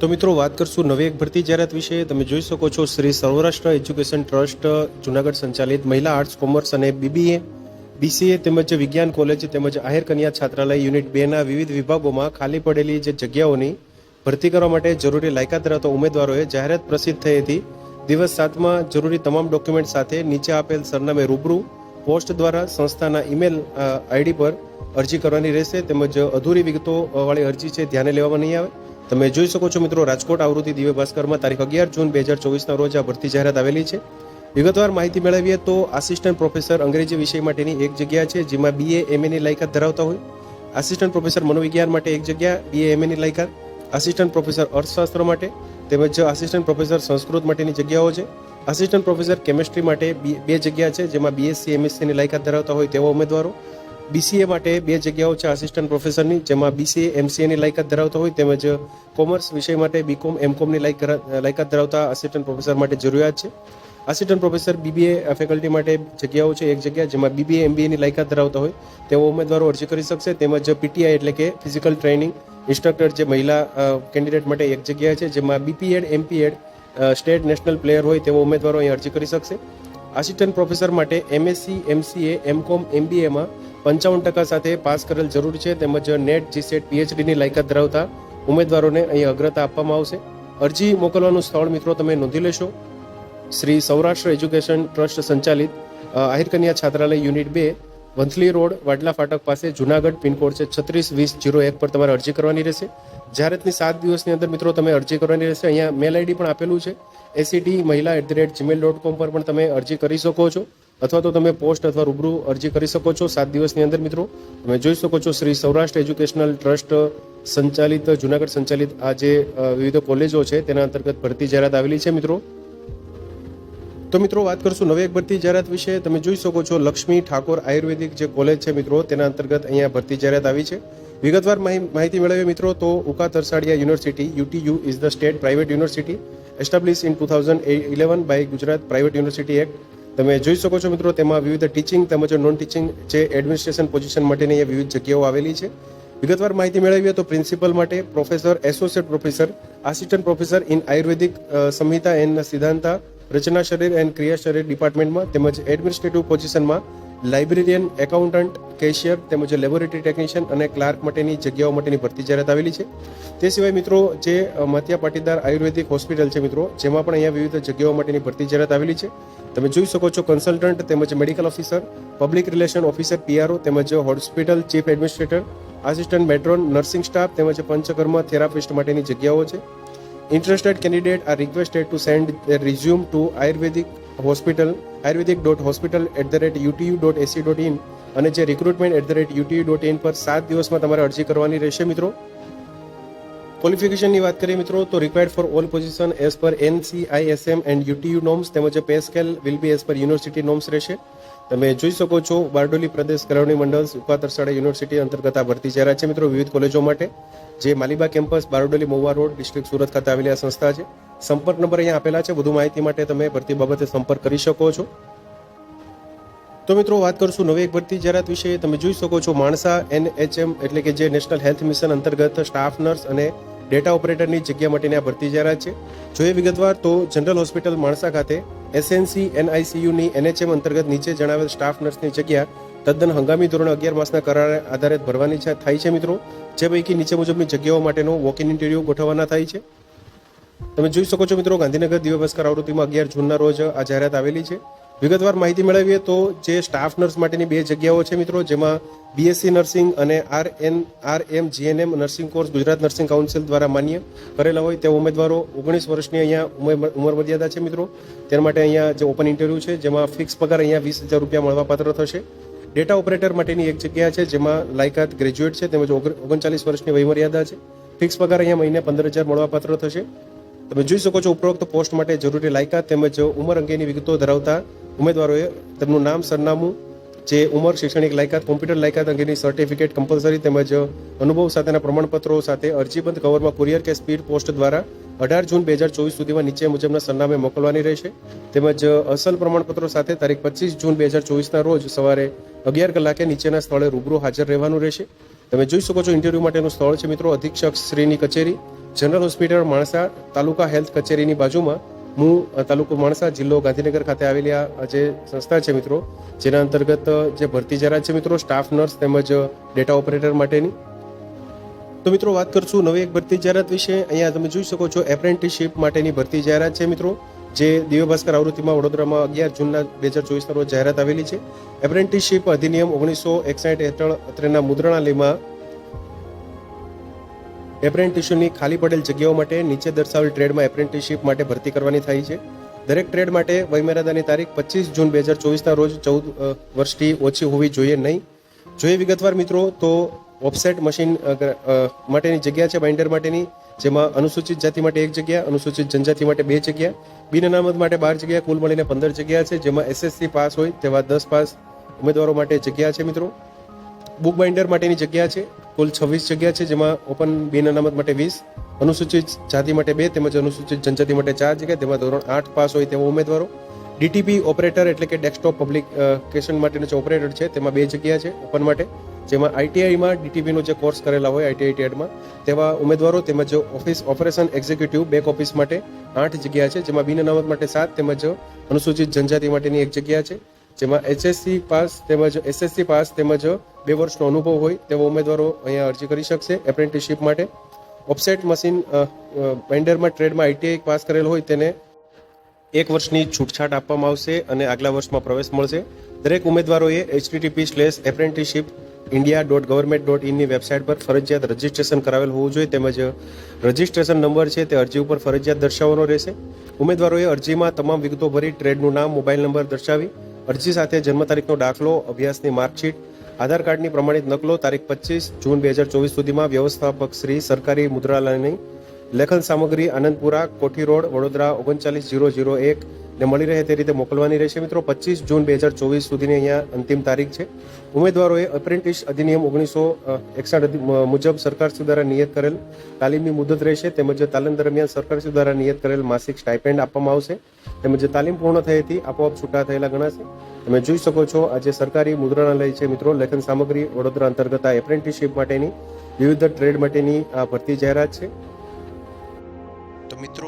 તો મિત્રો, વાત કરશું નવી એક ભરતી જાહેરાત વિશે. તમે જોઈ શકો છો, શ્રી સૌરાષ્ટ્ર એજ્યુકેશન ટ્રસ્ટ જુનાગઢ સંચાલિત મહિલા આર્ટ્સ કોમર્સ અને બીબીએ બીસીએ તેમજ વિજ્ઞાન કોલેજ તેમજ આહિર કન્યા છાત્રાલય યુનિટ બેના વિવિધ વિભાગોમાં ખાલી પડેલી જે જગ્યાઓની ભરતી કરવા માટે જરૂરી લાયકાત ધરાવતા ઉમેદવારોએ જાહેરાત પ્રસિદ્ધ થઈ હતી. દિવસ સાતમાં જરૂરી તમામ ડોક્યુમેન્ટ સાથે નીચે આપેલ સરનામે રૂબરૂ પોસ્ટ દ્વારા સંસ્થાના ઈમેલ આઈડી પર અરજી કરવાની રહેશે. તેમજ અધૂરી વિગતો વાળી અરજી છે, ધ્યાને લેવામાં નહીં આવે. તમે જોઈ શકો છો મિત્રો, રાજકોટ આવૃત્તિ દિવ્ય ભાસ્કરમાં તારીખ અગિયાર જૂન બે હજાર ચોવીસના રોજ આ ભરતી જાહેરાત આવેલી છે. વિગતવાર માહિતી મેળવીએ તો આસિસ્ટન્ટ પ્રોફેસર અંગ્રેજી વિષય માટેની એક જગ્યા છે, જેમાં બીએ એમએની લાયકાત ધરાવતા હોય. આસિસ્ટન્ટ પ્રોફેસર મનોવિજ્ઞાન માટે એક જગ્યા બીએ એમએની લાયકાત. આસિસ્ટન્ટ પ્રોફેસર અર્થશાસ્ત્ર માટે, તેમજ આસિસ્ટન્ટ પ્રોફેસર સંસ્કૃત માટેની જગ્યાઓ છે. આસિસ્ટન્ટ પ્રોફેસર કેમિસ્ટ્રી માટે બી- જગ્યા છે, જેમાં બીએસસી એમએસસીની લાયકાત ધરાવતા હોય તેવા ઉમેદવારો. બીસીએ માટે બે જગ્યાઓ છે આસિસ્ટન્ટ પ્રોફેસરની જેમાં બીસીએ એમસીએની લાયકાત ધરાવતા હોય તેમજ કોમર્સ વિષય માટે બીકોમ એમકોમની લાયકાત ધરાવતા આસિસ્ટન્ટ પ્રોફેસર માટે જરૂરિયાત છે. આસિસ્ટન્ટ પ્રોફેસર બીબીએ ફેકલ્ટી માટે જગ્યાઓ છે એક જગ્યા, જેમાં બીબીએ એમબીએની લાયકાત ધરાવતા હોય. તેઓ ઉમેદવારો અરજી કરી શકશે, તેમજ પીટીઆઈ એટલે કે ફિઝિકલ ટ્રેનિંગ ઇન્સ્ટ્રક્ટર જે મહિલા કેન્ડિડેટ માટે એક જગ્યા છે, જેમાં BPEd MPEd state national player હોય તેવો ઉમેદવારો અહીં અરજી કરી શકશે. આસિસ્ટન્ટ પ્રોફેસર માટે એમએસસી એમસીએ એમકોમ એમબીએમાં પંચાવન ટકા સાથે પાસ કરેલ જરૂર છે તેમજ નેટ જીસેટ પીએચડીની લાયકાત ધરાવતા ઉમેદવારોને અહીં અગ્રતા આપવામાં આવશે. અરજી મોકલવાનું સ્થળ મિત્રો તમે નોંધી લેશો. શ્રી સૌરાષ્ટ્ર એજ્યુકેશન ટ્રસ્ટ સંચાલિત આહિરકન્યા આહિર કન્યા છાત્રાલય યુનિટ બે વંથલી રોડ, વાડલા ફાટક પાસે જુનાગઢ પિનકોડ છે છત્રીસ વીસ જીરો એક પર તમારે અરજી કરવાની રહેશે. જાહેરાતની સાત દિવસની અંદર મિત્રો તમે અરજી કરવાની રહેશે, અહીંયા મેલ આઈડી પણ આપેલું છે. એસીડી મહિલા at the rate Gmail dot com પર પણ તમે અરજી કરી શકો છો, અથવા તો તમે પોસ્ટ અથવા રૂબરૂ અરજી કરી શકો છો સાત દિવસની અંદર મિત્રો. તમે જોઈ શકો છો શ્રી સૌરાષ્ટ્ર એજ્યુકેશનલ ટ્રસ્ટ સંચાલિત, જુનાગઢ સંચાલિત આ જે વિવિધ કોલેજો છે તેના અંતર્ગત ભરતી જાહેરાત આવેલી છે મિત્રો. તો મિત્રો વાત કરશું નવી એક ભરતી જાહેરાત વિશે. તમે જોઈ શકો છો લક્ષ્મી ઠાકોર આયુર્વેદિક જે કોલેજ છે મિત્રો, તેના અંતર્ગત અહીંયા ભરતી જાહેરાત આવી છે. વિગતવાર માહિ- માહિતી મેળવીએ મિત્રો, તો Uka Tarsadia university UTU is the state private university establish in two thousand eleven by Gujarat private university act તમે જોઈ શકો છો મિત્રો, તેમાં વિવિધ ટીચિંગ તેમજ નોન ટીચિંગ જે એડમિનિસ્ટ્રેશન પોઝિશન માટેની અહીંયા વિવિધ જગ્યાઓ આવેલી છે. વિગતવાર માહિતી મેળવીએ તો પ્રિન્સિપલ માટે professor associate professor assistant professor in ayurvedic Samhita and Siddhanta રચના શરીર એન્ડ ક્રિયા શરીર ડિપાર્ટમેન્ટમાં તેમજ એડમિનિસ્ટ્રેટિવ પોઝિશનમાં લાઇબ્રેરિયન એકાઉન્ટન્ટ કેશિયર તેમજ લેબોરેટરી ટેકનિશિયન અને ક્લાર્ક માટેની જગ્યાઓ માટેની ભરતી જાહેરાત આવેલી છે. તે સિવાય મિત્રો જે માતિયા પાટીદાર આયુર્વેદિક હોસ્પિટલ છે મિત્રો, જેમાં પણ અહીંયા વિવિધ જગ્યાઓ માટેની ભરતી જાહેરાત આવેલી છે. તમે જોઈ શકો છો કન્સલ્ટન્ટ તેમજ medical officer public relation officer PRO તેમજ hospital chief administrator assistant matron nursing staff તેમજ પંચકર્મ થેરાપિસ્ટ માટેની જગ્યાઓ છે. Interested candidate are requested to their resume to ayurvedic hospital ayurvedic dot hospital at the rate UTU dot AC dot in અને જે recruitment at the rate UTU dot in પર સાત દિવસમાં તમારે અરજી કરવાની રહેશે મિત્રો. ક્વોલિફિકેશનની વાત કરીએ મિત્રો, તો required for all position as per NCISM and UTU norms તેમજ pay scale will be as per university norms રહેશે. તમે જોઈ શકો છો, બારડોલી પ્રદેશ કેળવણી મંડળ સુખા તરસાડા યુનિવર્સિટી અંતર્ગત આ ભરતી જાહેરાત છે. મિત્રો, વિવિધ કોલેજો માટે જે Maliba campus, Bardoli Mahuva road, district Surat ખાતે આવેલી આ સંસ્થા છે. સંપર્ક નંબર અહીંયા આપેલા છે. વધુ માહિતી માટે તમે ભરતી બાબતે સંપર્ક કરી શકો છો. તો મિત્રો, વાત કરશું નવી એક ભરતી જાહેરાત વિશે. તમે જોઈ શકો છો, માણસા એનએચએમ એટલે કે જે નેશનલ હેલ્થ મિશન અંતર્ગત સ્ટાફ નર્સ અને ડેટા ઓપરેટરની જગ્યા માટેની આ ભરતી જાહેરાત છે. જોઈએ વિગતવાર તો જનરલ હોસ્પિટલ માણસા ખાતે એસએનસી એનઆઈસીયુની એનએચએમ અંતર્ગત નીચે જણાવેલ સ્ટાફ નર્સની જગ્યા તદ્દન હંગામી ધોરણે અગિયાર માસના કરાર આધારે ભરવાની થાય છે મિત્રો. જે પૈકી નીચે મુજબની જગ્યાઓ માટેનો વોક ઇન ઇન્ટરવ્યુ ગોઠવવાના થાય છે. તમે જોઈ શકો છો મિત્રો ગાંધીનગર દિવ્ય ભાસ્કર આવૃત્તિમાં અગિયાર જૂનના રોજ આ જાહેરાત આવેલી છે. વિગતવાર માહિતી મેળવીએ તો જે સ્ટાફ નર્સ માટેની બે જગ્યાઓ છે મિત્રો, જેમાં બીએસસી નર્સિંગ અને R N R M GNM nursing course Gujarat nursing council દ્વારા માન્ય કરેલા હોય તે ઉમેદવારો ઓગણીસ વર્ષની અહીંયા ઉંમર મર્યાદા છે મિત્રો. તેના માટે અહીંયા જે ઓપન ઇન્ટરવ્યૂ છે, જેમાં ફિક્સ પગાર અહીંયા વીસ હજાર રૂપિયા મળવાપાત્ર થશે. ડેટા ઓપરેટર માટેની એક જગ્યા છે, જેમાં લાયકાત ગ્રેજ્યુએટ છે, તેમજ ઓગણ- ઓગણચાલીસ વર્ષની વયમર્યાદા છે. ફિક્સ પગાર અહીંયા મહિને પંદર હજાર મળવાપાત્ર થશે. તમે જોઈ શકો છો ઉપરોક્ત પોસ્ટ માટે જરૂરી લાયકાત તેમજ ઉંમર અંગેની વિગતો ધરાવતા ઉમેદવારોએ તેમનું નામ, સરનામું, જે ઉંમર, શૈક્ષણિક લાયકાત, કોમ્પ્યુટર લાયકાત અંગેની સર્ટિફિકેટ કમ્પલસરી તેમજ અનુભવ સાથેના પ્રમાણપત્રો સાથે અરજીબંધ કવરમાં કુરિયર કે સ્પીડ પોસ્ટ દ્વારા અઢાર જૂન બે હજાર ચોવીસ સુધીમાં નીચે મુજબના સરનામે મોકલવાની રહેશે. તેમજ અસલ પ્રમાણપત્રો સાથે તારીખ પચીસ જૂન બે હજાર ચોવીસના રોજ સવારે અગિયાર કલાકે નીચેના સ્થળે રૂબરૂ હાજર રહેવાનું રહેશે. તમે જોઈ શકો છો ઇન્ટરવ્યૂ માટેનું સ્થળ છે મિત્રો અધિક્ષક શ્રીની કચેરી. General hospital Mansa taluka health કચેરીની બાજુમાં હું તાલુકો માણસા જિલ્લો ગાંધીનગર ખાતે આવેલી આ જે સંસ્થા છે મિત્રો, જેના અંતર્ગત જે ભરતી જાહેરાત છે મિત્રો, સ્ટાફ નર્સ તેમજ ડેટા ઓપરેટર માટેની. તો મિત્રો વાત કરશું નવી એક ભરતી જાહેરાત વિશે. અહીંયા તમે જોઈ શકો છો એપ્રેન્ટિસશીપ માટેની ભરતી જાહેરાત છે મિત્રો, જે દિવ્ય ભાસ્કર આવૃત્તિમાં વડોદરામાં અગિયાર જૂનના બે હજાર ચોવીસના રોજ જાહેરાત આવેલી છે. એપ્રેન્ટિસશીપ અધિનિયમ ઓગણીસો એકસાઠ હેઠળ અત્રેના મુદ્રણાલયમાં એપ્રેન્ટિસની ખાલી પડેલ જગ્યાઓ માટે નીચે દર્શાવેલ ટ્રેડમાં એપ્રેન્ટિસશીપ માટે ભરતી કરવાની થાય છે. દરેક ટ્રેડ માટે વયમર્યાદાની તારીખ પચીસ જૂન બે હજાર ચોવીસના રોજ ચૌદ વર્ષથી ઓછી હોવી જોઈએ નહીં. જોઈએ વિગતવાર મિત્રો તો ઓફસેટ મશીન માટેની જગ્યા છે બાઇન્ડર માટેની, જેમાં અનુસૂચિત જાતિ માટે એક જગ્યા, અનુસૂચિત જનજાતિ માટે બે જગ્યા, બિન અનામત માટે બાર જગ્યા, કુલ મળીને પંદર જગ્યા છે, જેમાં એસએસસી પાસ હોય તેવા દસ પાસ ઉમેદવારો માટે જગ્યા છે મિત્રો. બુક બાઇન્ડર માટેની જગ્યા છે. કુલ છવ્વીસ જગ્યા છે, જેમાં ઓપન બિન અનામત માટે વીસ, અનુસૂચિત જાતિ માટે બે તેમજ અનુસૂચિત જનજાતિ માટે ચાર જગ્યા તેમાં ધોરણ આઠ પાસ હોય તેવા ઉમેદવારો. ડીટીપી ઓપરેટર એટલે કે ડેસ્કટોપ પબ્લિકેશન માટેનો જે ઓપરેટર છે, તેમાં બે જગ્યા છે ઓપન માટે, જેમાં આઈટીઆઈમાં ડીટીપીનો જે કોર્સ કરેલા હોય આઈટીઆઈ ટેડમાં, તેવા ઉમેદવારો તેમજ office operation executive back office માટે આઠ જગ્યા છે, જેમાં બિન અનામત માટે સાત તેમજ અનુસૂચિત જનજાતિ માટેની એક જગ્યા છે, જેમાં એચએસસી પાસ તેમજ એસએસસી પાસ તેમજ બે વર્ષનો અનુભવ હોય, તેવા ઉમેદવારો અહીંયા અરજી કરી શકશે એપ્રેન્ટિસશીપ માટે. ઓફસેટ મશીન બેન્ડરમાં ટ્રેડમાં આઈટીઆઈ પાસ કરેલ હોય તેને એક વર્ષની છૂટછાટ આપવામાં આવશે અને આગલા વર્ષમાં પ્રવેશ મળશે. દરેક ઉમેદવારોએ HTTP slash apprenticeship India dot government dot ઇનની website પર ફરજિયાત રજિસ્ટ્રેશન કરાવેલ હોવું જોઈએ, તેમજ રજિસ્ટ્રેશન નંબર છે તે અરજી ઉપર ફરજિયાત દર્શાવવાનો રહેશે. ઉમેદવારોએ અરજીમાં તમામ વિગતો ભરી ટ્રેડનું નામ, મોબાઈલ નંબર દર્શાવી અરજી સાથે જન્મ તારીખનો દાખલો, અભ્યાસની માર્કશીટ આધાર કાર્ડની પ્રમાણિત નકલો તારીખ પચીસ જૂન બે હજાર ચોવીસ સુધીમાં વ્યવસ્થાપક શ્રી સરકારી મુદ્રાલયની લેખન સામગ્રી આનંદપુરા, કોઠી રોડ, વડોદરા, ઓગણચાલીસ જીરો જીરો એક ને મળી રહે તે રીતે મોકલવાની રહેશે. મિત્રો, પચીસ જૂન બે હજાર ચોવીસ સુધીની અહીંયા અંતિમ તારીખ છે. ઉમેદવારોએ અપ્રેન્ટિસ અધિનિયમ ઓગણીસો એકસઠ મુજબ સરકારશ્રી દ્વારા નિયત કરેલ તાલીમની મુદત રહેશે. તેમજ તાલીમ દરમિયાન સરકારશ્રી દ્વારા નિયત કરેલ માસિક સ્ટાઇપેન્ડ આપવામાં આવશે. તેમજ તાલીમ પૂર્ણ થઈ હતી આપોઆપ છૂટા થયેલા ગણાશે. તમે જોઈ શકો છો, આજે સરકારી મુદ્રણાલય છે મિત્રો. લેખન સામગ્રી વડોદરા અંતર્ગત આ એપ્રેન્ટિસશીપ માટેની વિવિધ ટ્રેડ માટેની આ ભરતી જાહેરાત છે. તો મિત્રો